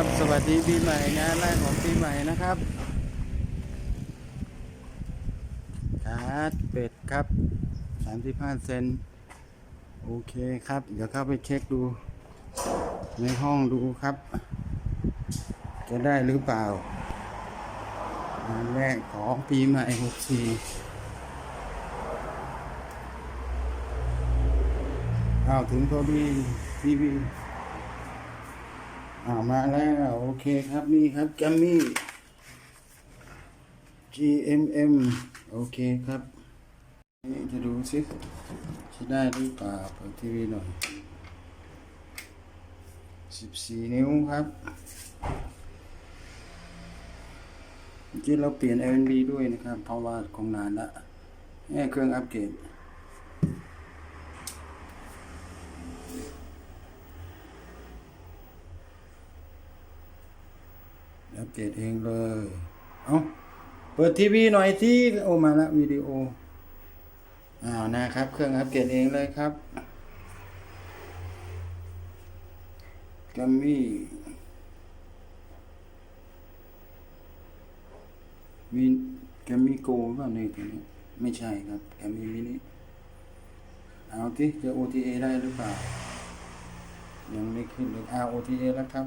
ครับสวัสดีปีใหม่งานแรกของปีใหม่นะครับขาดเป็ดครับ35เซนโอเคครับ เดี๋ยวเข้าไปเช็คดู ในห้องดูครับ จะได้หรือเปล่างานแรกของปีใหม่64อ้าวถึงพอดีทีวีอ่ามาแล้ว โอเคครับนี่ครับแกมมี่ GMM โอเคครับนี่จะดูสิจะได้หรือเปล่าเปิดทีวีหน่อย 14 นิ้วครับจริงๆเราเปลี่ยน LNB ด้วยนะครับ เพราะว่าคงนานละแค่เครื่องอัปเกรด เดตเองเลย เอาเปิดทีวีหน่อยที่โอมาละวิดีโออ้าวนะครับ เครื่องอัปเกรดเองเลยครับแกมมี่มีแกมมี่โกป่ะในตัวนี้ไม่ใช่ครับแกมมี่มินิเอาที่จะ OTA ได้หรือเปล่า ยังไม่ขึ้นเลยอ่า OTA แล้วครับ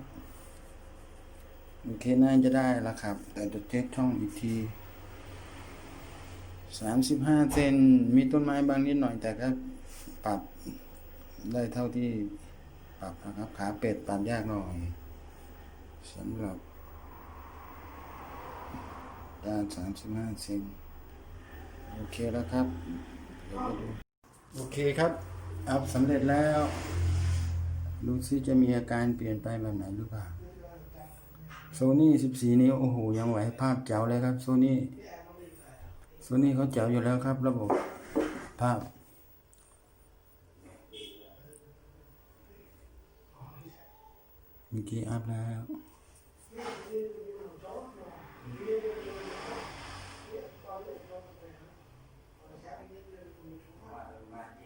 อเคน่าจะได้แล้วครับ แต่จะเช็คช่องอีกทีสามสิบห้าเซนมีต้นไม้บางนิดหน่อย แต่ก็ปรับได้เท่าที่ปรับนะครับ ขาเป็ดปรับยากหน่อยสำหรับด้านสามสิบห้าเซนโอเคแล้วครับ เดี๋ยวไปดู โอเคครับอัพสำเร็จแล้ว ดูซิจะมีอาการเปลี่ยนไปแบบไหนหรือเปล่า โซนี่14นิ้วโอ้โหยังไหวภาพแจ๋วเลยครับโซนี่โซนี่เขาแจ๋วอยู่แล้วครับ ระบบภาพเมื่อกี้อัพแล้ว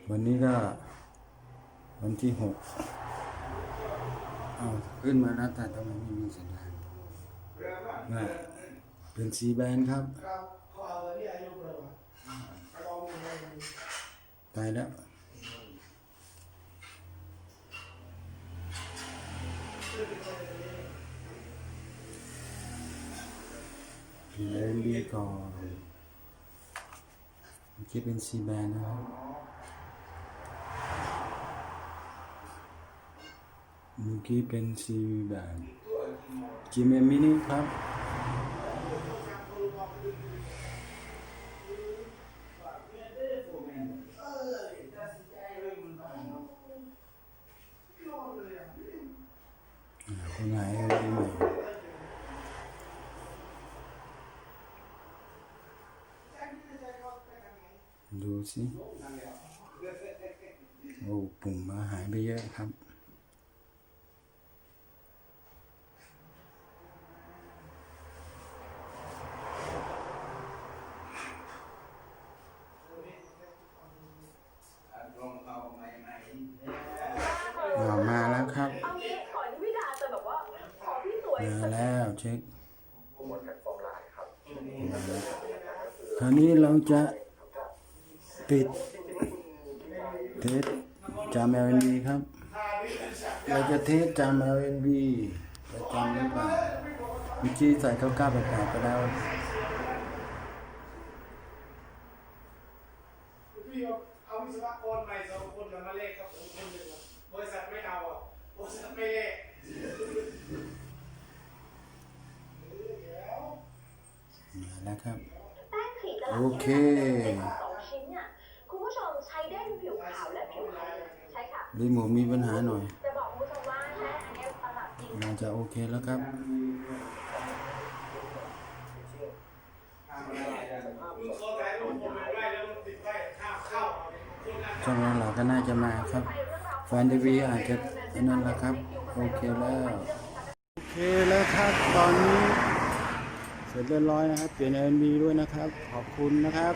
วันนี้ก็ วันที่หกเอาขึ้นมาแล้วแต่ทำไมไม่มีสัญญาณ ว่าเป็นซีแบนครับตายแล้วเล่นดีก่อนเมื่อกี้เป็นซีแบนนะครับเมื่อกี้เป็นซีแบน จิมเอมินี่ครับคนไหนเอาดีไหมดูสิโอ้ปุ่มมาหายไปเยอะครับ เอามาแล้วครับ เอางี้ก่อนที่พี่ดาจะแบบว่าขอพี่ส วยมาแล้วเช็คคราวนี้เราจะปิดเทสจาม LNB ครับ เราจะเทสจาม LNB ประจำหรือเปล่าเมื่อกี้ใส่เข้าก้าแปดไปแล้วพี่เอาวิศวกรใหม่สองคนมาเลขครับผมคนหนึ่งครับบริษัทไม่เอาอะบริษัทไม่เลข มาแล้วครับแป้งสีกะหโอล่ำเคที่เราใช้สองชิ้นเนี่ยคุณผู้ชมใช้ได้ทั้งผิวขาวและผิวใสใช่ค่ะรีโมทมีปัญหาหน่อยจะบอกคุณผู้ชมว่าแป้งอันเนี้ยตลับจริงน่าจะโอเคแล้วครับมึงขอถ่ายรูปผมไปไว้แล้วมันติดไว้ข้าวเข้าคนนั้นช่องหลังๆก็น่าจะมาครับแฟนทีวีอาจจะอันนั้นแหละครับ โอเคแล้ว โอเคแล้วครับ ตอนนี้ เสร็จเรียบร้อยนะครับ เปลี่ยน NB ด้วยนะครับ ขอบคุณนะครับ